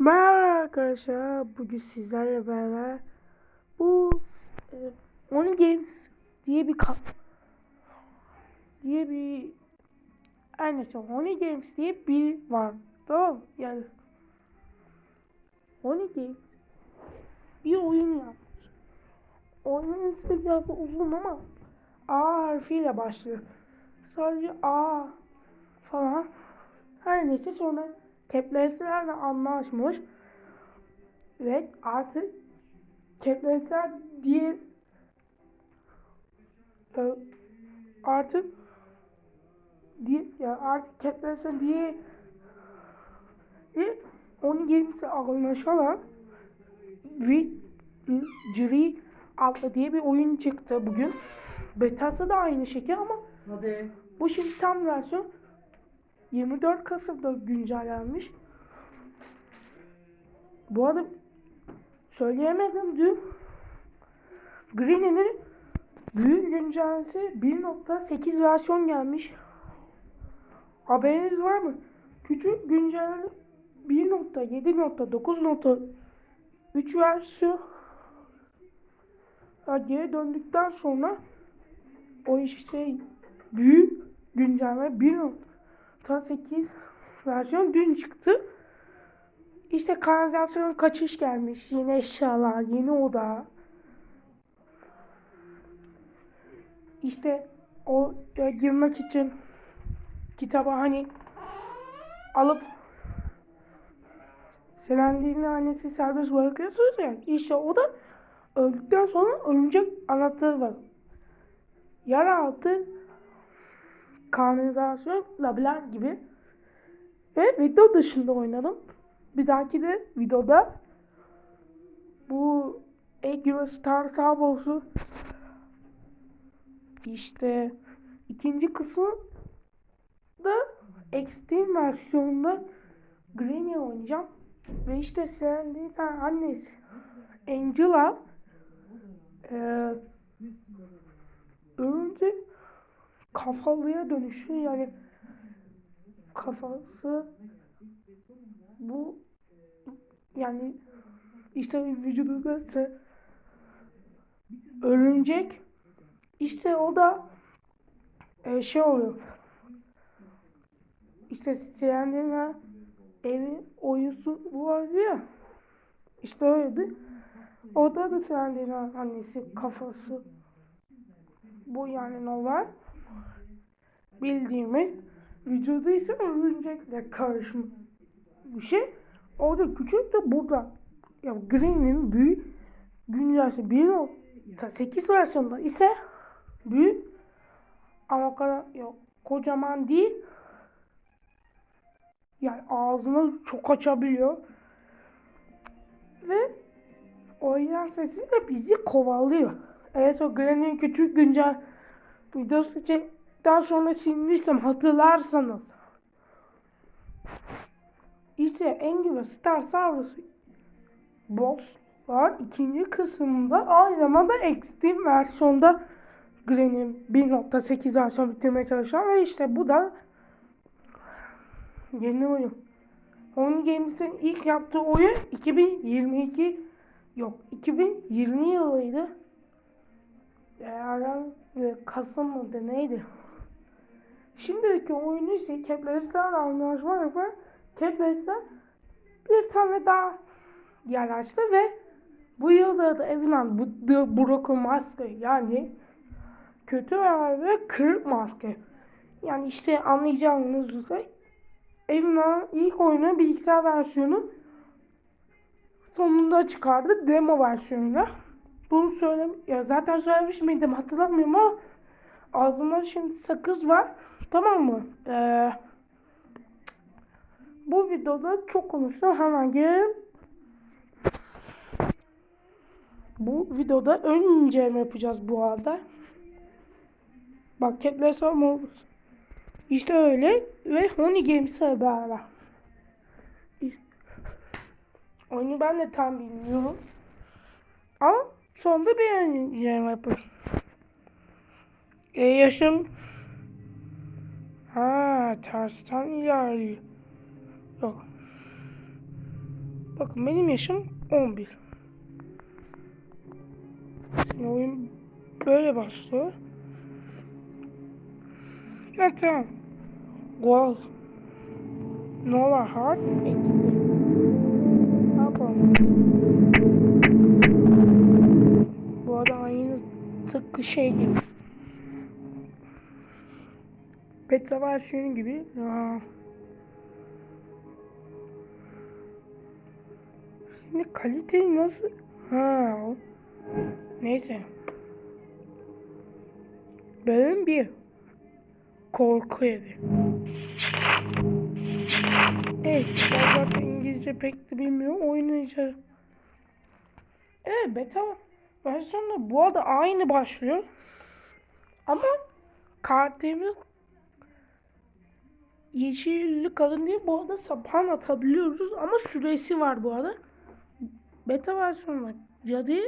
Merhaba arkadaşlar. Bugün sizlerle beraber bu e, Oni Games diye bir kap diye bir neyse Oni Games diye bir var. Tamam? Yani Oni Games bir oyun yapmış. Oyunun ismi biraz uzun ama A harfiyle başlıyor. Sadece A falan. Her neyse sonra Kepler'lerle anlaşmış ve artık Kepler'ler diye e, artık diye ya artık Kepler'ler diye ve onun gemisi anlaşarak ve Ciri adlı diye bir oyun çıktı bugün. Betası da aynı şekilde ama Hadi. bu şimdi tam versiyon 24 Kasım'da güncellenmiş. Bu arada söyleyemedim dün Green'in büyük güncellemesi 1.8 versiyon gelmiş. Haberiniz var mı? Küçük güncelleme 1.7.9.3 versiyon geri döndükten sonra o işte büyük güncelleme 1.8 versiyon dün çıktı. İşte kanalizasyon kaçış gelmiş. Yeni eşyalar, yeni oda. İşte o e, girmek için kitaba hani alıp Selendi'nin annesi serbest bırakıyorsunuz ya. İşte o da öldükten sonra örümcek anahtarı var. Yeraltı kanalizasyon, labirent gibi. Ve video dışında oynadım. Bir dahaki de videoda bu Egiro Star Sablos'u işte ikinci kısmı da Extreme versiyonunda Granny oynayacağım. Ve işte Sandy'nin annesi Angela eee örümcek kafalıya dönüşüyor yani. Kafası bu yani işte vücudu göster örümcek işte o da e, şey oluyor. İşte Seyendi'nin evi oyunsu bu vardı ya işte öyleydi. O da da Seyendi'nin annesi kafası bu yani normal bildiğimiz vücudu ise örümcekle karışmış bir şey. Orada küçük de burada. Ya Green'in büyük güncelse 1.8 versiyonda ise büyük ama o kadar yok kocaman değil. Yani ağzını çok açabiliyor. Ve oynayan sesi de bizi kovalıyor. Evet o Granny'in küçük güncel videosu çektikten sonra silmiştim hatırlarsanız. İşte Angry Star Saurus Boss var. ikinci kısmında aynı zamanda Extreme versiyonda Granny 1.8 versiyon bitirmeye çalışan ve işte bu da yeni oyun. Onun Games'in ilk yaptığı oyun 2022 yok 2020 yılıydı. Herhalde Kasım mıydı neydi? Şimdiki oyunu ise Kepler'den anlaşma yapan Kepler'den bir tane daha yer açtı ve bu yılda da evlenen bu The Broken Maske yani kötü ve kırık maske. Yani işte anlayacağınız üzere evlenen ilk oyunu bilgisayar versiyonu sonunda çıkardı demo versiyonuyla. Bunu söyle ya zaten söylemiş miydim hatırlamıyorum ama ağzımda şimdi sakız var. Tamam mı? Ee, bu videoda çok konuştum. Hemen gelelim. Bu videoda ön inceleme yapacağız bu arada. Bak Catlass olmamız. İşte öyle ve Honey Games'e beraber. Oyunu ben de tam bilmiyorum. Ama sonunda bir ön inceleme yapıyorum. E yaşım Ha tersten ilerliyor. Yok. Bakın benim yaşım 11. Şimdi oyun böyle başlıyor. Evet tamam. Gol. Nova Heart eksi. Ne? Bu arada aynı tıpkı şey gibi. Beta versiyonu gibi. Ya. Şimdi kaliteyi nasıl... Ha. Neyse. Bölüm bir. Korku evi. Evet, ben zaten İngilizce pek de bilmiyorum. Oynayacağım. Evet, beta versiyonda bu arada aynı başlıyor. Ama karakterimiz yeşil yüzlü kadın diye bu arada sapan atabiliyoruz ama süresi var bu arada. Beta versiyonu cadı.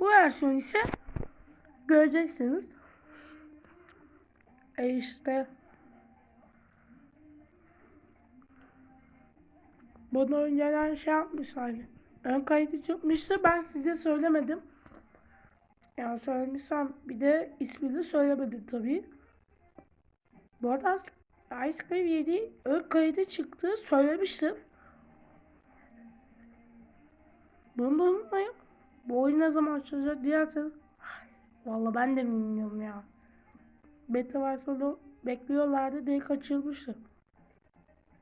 Bu versiyon ise göreceksiniz. E işte bunu önceden şey yapmışlar. Ön kaydı çıkmıştı ben size söylemedim. Yani söylemişsem bir de ismini söylemedim tabii. Bu arada Ice Cream 7 ön kaydı çıktı söylemiştim. Bunu da unutmayın. Bu oyun ne zaman açılacak diyerseniz. Ay, Vallahi ben de bilmiyorum ya. Beta versiyonu bekliyorlardı direkt açılmıştı.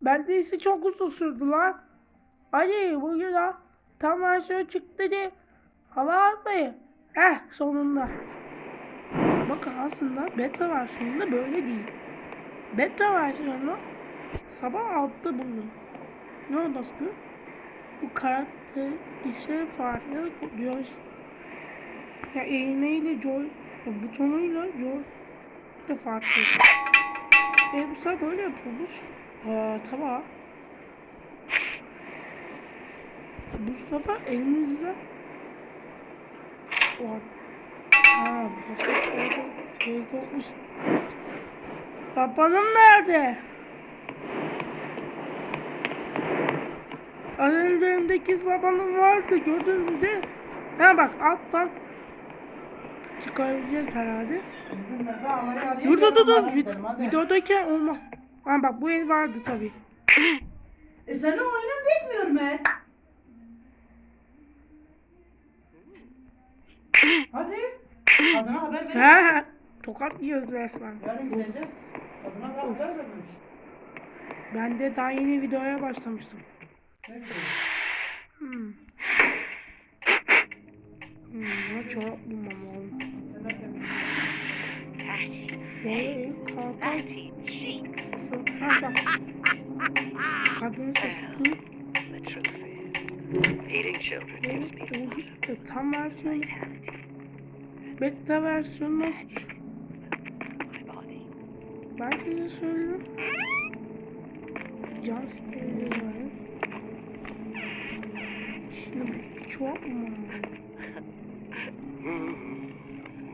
Ben de ise çok uzun sürdü lan. Hadi bugün ha tam versiyon çıktı diye hava atmayın. Heh sonunda. Bakın aslında beta versiyonunda böyle değil. Beta versiyonu sabah 6'da bulunuyor. Ne oldu bu? Bu karakter ise farklı. Joy ya eğmeyle Joy butonuyla Joy de farklı. E bu sefer böyle yapılmış. Aa tamam. Bu sefer elimizde var. Ha basit orada gerek yokmuş. Babanım nerede? Az önce vardı gördünüz mü de? Ha bak alttan çıkaracağız herhalde. Dur dur dur dur. Vid- videodayken olmaz. Ha bak bu el vardı tabi. E senin oyunun bitmiyor mu? Hadi. Kadına haber ver. Ha ha. Tokat yiyoruz resmen. Yarın gideceğiz. Ben de daha yeni videoya başlamıştım. Ne bileyim. Hmm. Hmm, ne çorap bulmam lazım. Sen nereden Böyle kalkan. Ha bak. Kadın sesi. E, tam versiyonu. Beta versiyonu nasıl? body. Ben size söyledim. Can spreyleri yani. Şimdi bulmam lazım.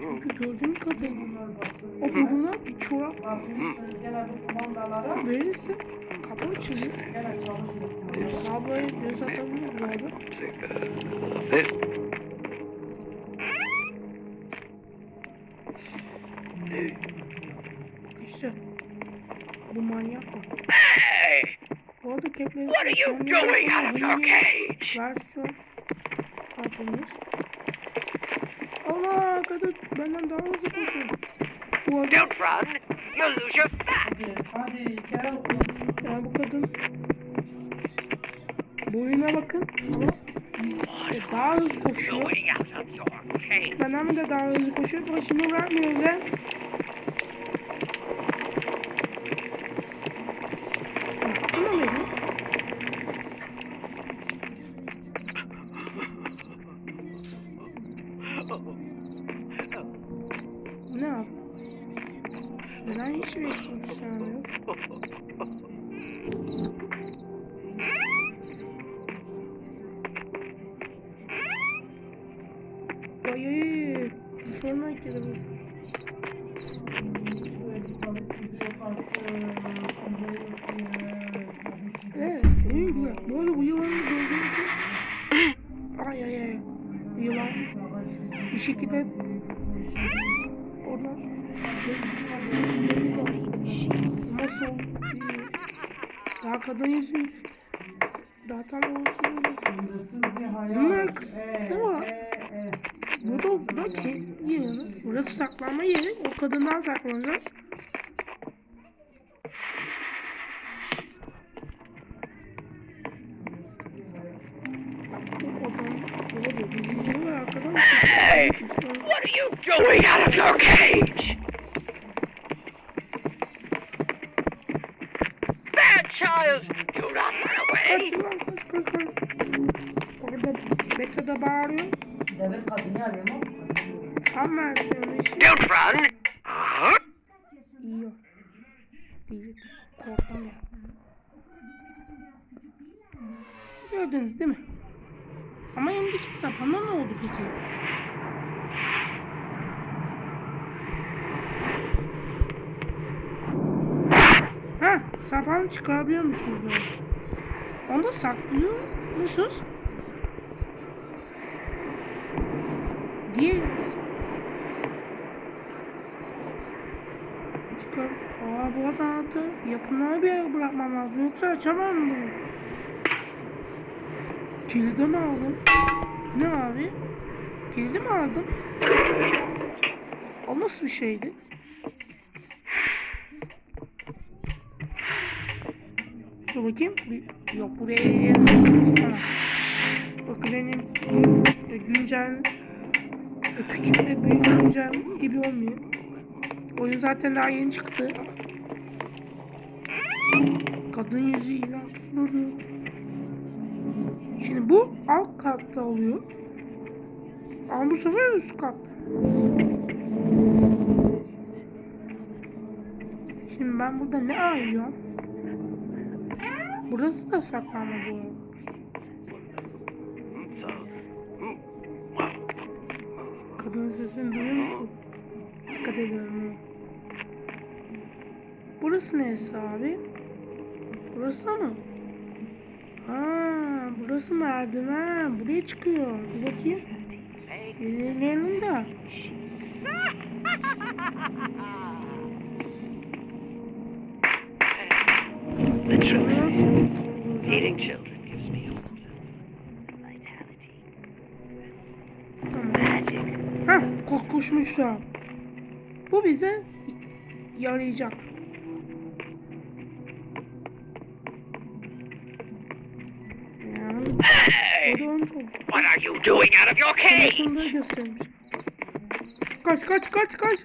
Çünkü gördüğüm kadarıyla o buruna bir çorap verirse kapı açılıyor. Tabloya göz atabilir bu arada. You doing out of your cage? versiyon yapılmış. Allah kadın benden daha hızlı koşuyor. Bu arada Don't run! You'll lose your fat! Hadi, oku. yani bu kadın boyuna bakın ama biz- daha hızlı koşuyor. Cage! Benden de daha hızlı koşuyor. Başını bırakmıyoruz ya. Ay ay ay. Sorma kelime. Evet. Oyun güzel. Bu arada bu yılanı gördüğüm için ay ay ay. Bu yılan bir şekilde oradan nasıl daha kadın yüzü daha tam olsun bir. Bunlar kız- Ee, ne şey yeri. Burası saklanma yeri. O kadından saklanacağız. Hey! What are you doing out of your cage? Bad child! Do not run away! Kaç ulan kaç kaç kaç. Orada Beta da bağırıyor. Devlet kadını arıyor mu? Huh? İyi yok. İyi. Korkmam ya. Gördünüz değil mi? Ama yanındaki sapana ne oldu peki? Ha, sapan çıkarabiliyormuşuz böyle. Onu da saklıyormuşuz. Diğeriz. Aa bu adamı yakınlara bir yere bırakmam lazım. Yoksa açamam bunu. Kilidi mi aldım? Ne abi? Kilidi mi aldım? O nasıl bir şeydi? Dur bakayım. Yok buraya. Bak benim güncel küçük ve büyük güncel gibi olmuyor. Oyun zaten daha yeni çıktı. Kadın yüzü ilan duruyor. Şimdi bu alt katta oluyor. Ama bu sefer üst katta. Şimdi ben burada ne arıyorum? Burası da saklanma bu. Kadın sesini duyuyor musun? Dikkat ediyorum. Burası neresi abi? Burası da mı? Ha, burası merdiven. Buraya çıkıyor. Bir bakayım. İlerleyelim de. Eating children gives me hope. Vitality. Magic. Hah, kokuşmuşlar. Bu bize yarayacak. Doing out of your cage? Göstermiş. Kaç kaç kaç kaç.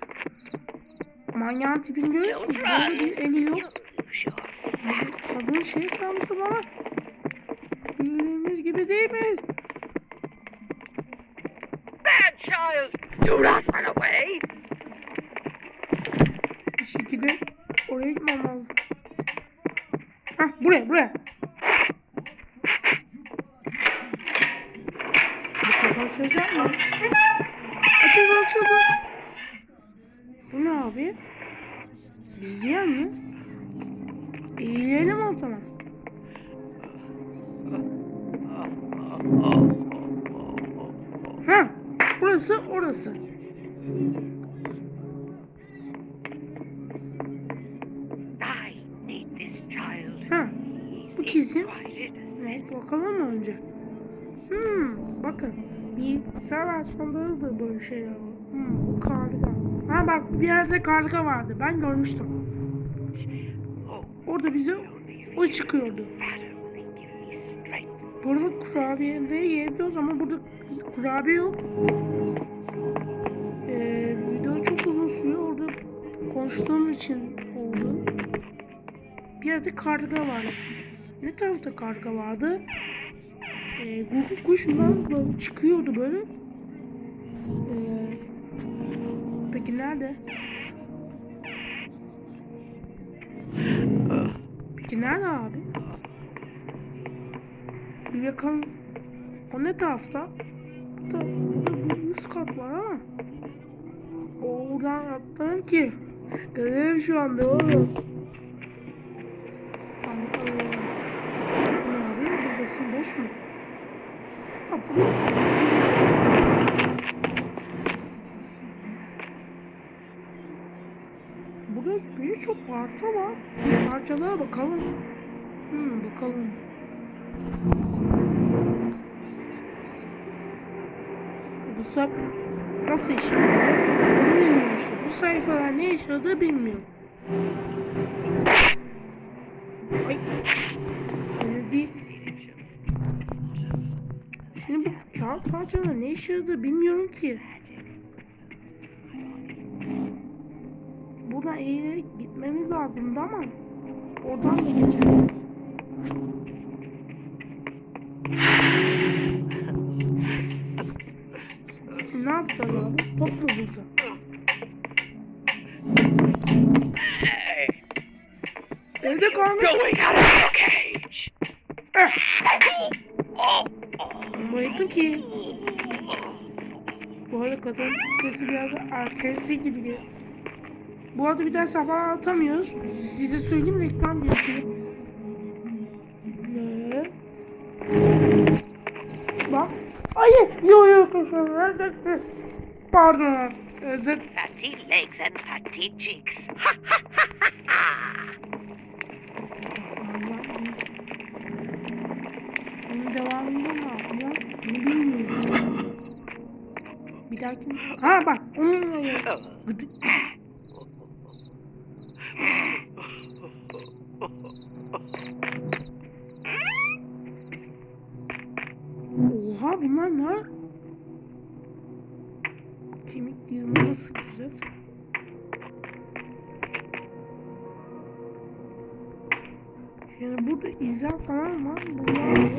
Manyağın tipini görüyor musun? Böyle bir eli yok. Kadın şey sanmıştı bana. Bildiğimiz gibi değil mi? Bad child! Do not run away! Bir şekilde oraya gitmem lazım. Hah buraya buraya. Kapı açacak mı? Açıldı açıldı. Bu ne abi? Biz diyen mi? İyileyelim o zaman. Ha, burası orası. Ha, bu. Right. Evet, bakalım mı önce? Bir versiyonları da böyle şeyler var. Hmm, karga. Ha bak bir yerde karga vardı. Ben görmüştüm. Orada bize o çıkıyordu. pattern will give me strength. Bu arada kurabiyeleri yiyebiliyoruz ama burada kurabiye yok. Ee, video çok uzun sürüyor. Orada konuştuğum için oldu. Bir yerde karga vardı. Ne tarafta karga vardı? Ee, Google kuşundan böyle çıkıyordu böyle. Ee, peki nerede? Peki nerede abi? Bir bakalım. O ne tarafta? Burada, burada bir üst kat var ama. Oradan atlarım ki. Görüyorum şu anda oğlum. Tamam, ne Burası boş mu? Burada birçok parça var. Parçalara bakalım. Hmm, bakalım. Bu sap nasıl? Onu bilmiyorum işte. Bu sayfalar ne işe yaradı bilmiyorum. Ay. Parçaları ne işe yaradı bilmiyorum ki. Buradan eğilerek gitmemiz lazımdı ama oradan da. Şimdi ne yapacağız abi? Top mu bulacağız? Evde kalmış. Going out of your cage. Oh, Bayıldı ki. Bu arada kadın sesi biraz ertesi gibi geliyor. Bu arada bir daha sabah atamıyoruz. Size söyleyeyim reklam gerekiyor. Ne? Bak. Hayır. Yo yo koşuyor. Pardon. Özür. fatty legs and fatty cheeks. Devamında ne Bir dahaki... Ha bak onunla ya. Oha bunlar ne? Kemik nasıl güzel? Şimdi burada izler falan var. Bunlar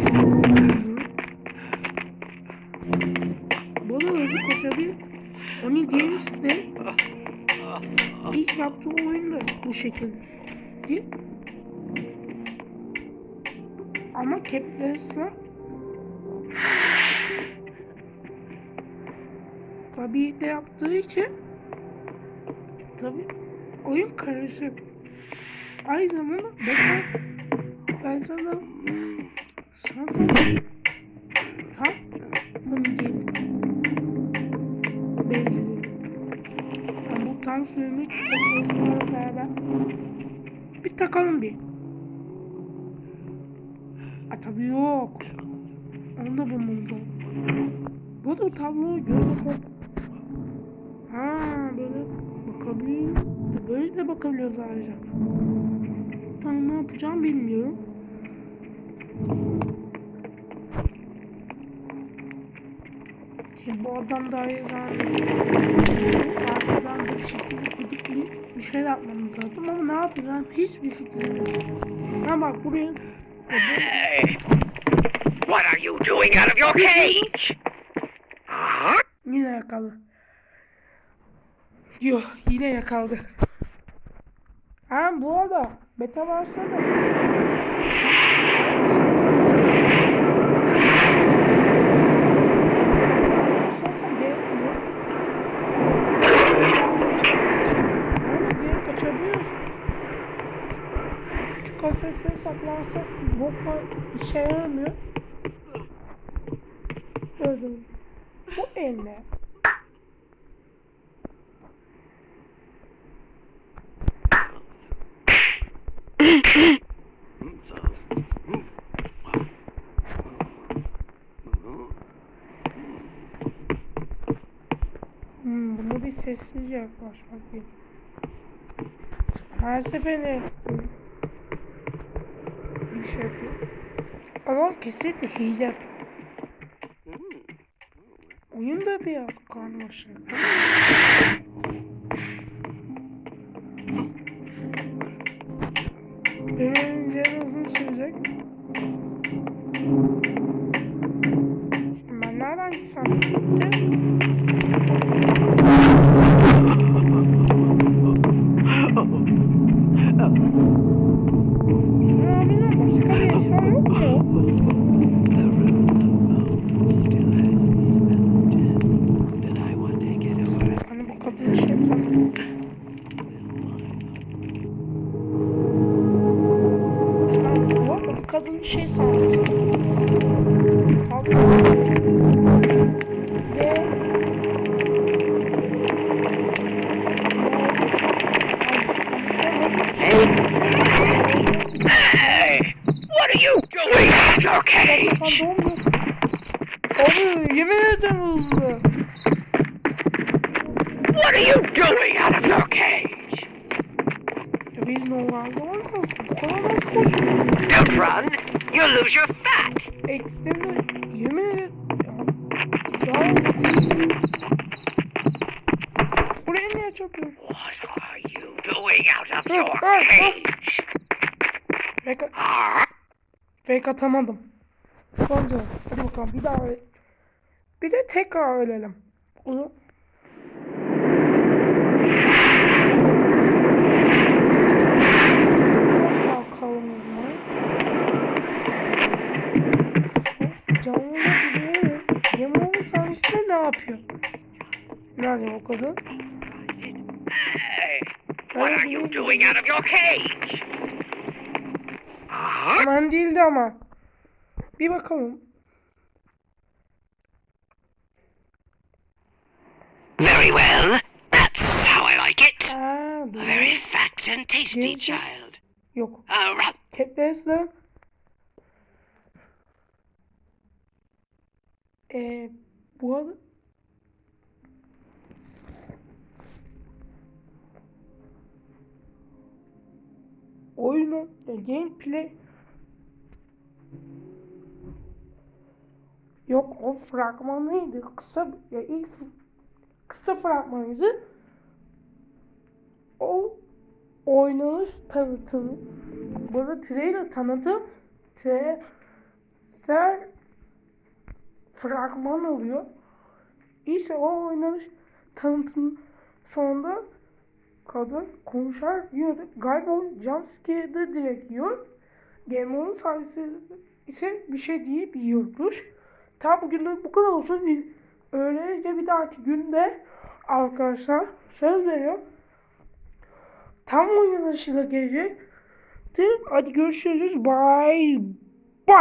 Bu da hızlı koşabilir. Oni Games de ilk yaptığı oyun da bu şekilde. Değil? Ama Kepler'sa tabii de yaptığı için tabii oyun karışık. Aynı zamanda beta ben sana sana Yani bu tam suyunu teknolojisiyle beraber bir takalım bir. Ha tabii yok. Onu da bulmamız lazım. Bu da o tabloyu. Ha böyle bakabiliyor. Böyle de bakabiliyoruz ayrıca. Tamam ne yapacağım bilmiyorum. Şimdi bu adam daha iyi. Arkadan bir şekilde gidip bir şey yapmamız lazım ama ne yapacağım hiçbir fikrim yok. Ha bak buraya Hey! What are you doing out of your cage? Yine yakaladı. Yok yine yakaladı. Ha bu arada beta varsa da İstersen gerekmiyor. Yani geri kaçabiliyoruz. Kafesleri saklansak bokla işe yaramıyor. Gördüm. Bu el ne? Hmm, bunu bir sessizce yaklaşmak gerekiyor. Her seferinde şey yapıyor. Ama kesinlikle hile. Oyun da biraz karmaşık. Bu kadar nasıl koşuyor? Don't run. You'll lose your fat. Ekstremde yemin ederim. Ya. ya. Buraya niye çöpüyorsun? What are you doing out of your cage? Fake, fake atamadım. Sonra hadi bakalım bir daha. Bir de tekrar ölelim. Onu Kalkalım o zaman. Canlı biliyorum. Game over servisinde ne yapıyor? Nerede o kadın? Hey! What are you doing out of your cage? Hemen değildi ama. Bir bakalım. Very well. That's how I like it. Aa, very fat and tasty Gentle. child. yok. Ra- Kepler'de Eee bu arada oyunun ya gameplay yok o fragmanıydı kısa ya ilk kısa fragmanıydı o oynanış tanıtımı burada trailer tanıtım ser fragman oluyor. İşte o oynanış tanıtım sonunda kadın konuşar diyordu. Galiba o jumpscare'da direkt yiyor. Game Over ise bir şey deyip yiyormuş. Ta bugün bu kadar olsun. Bir, öylece bir dahaki günde arkadaşlar söz veriyorum. Tam oynanışıyla gelecek. Hadi görüşürüz. Bye.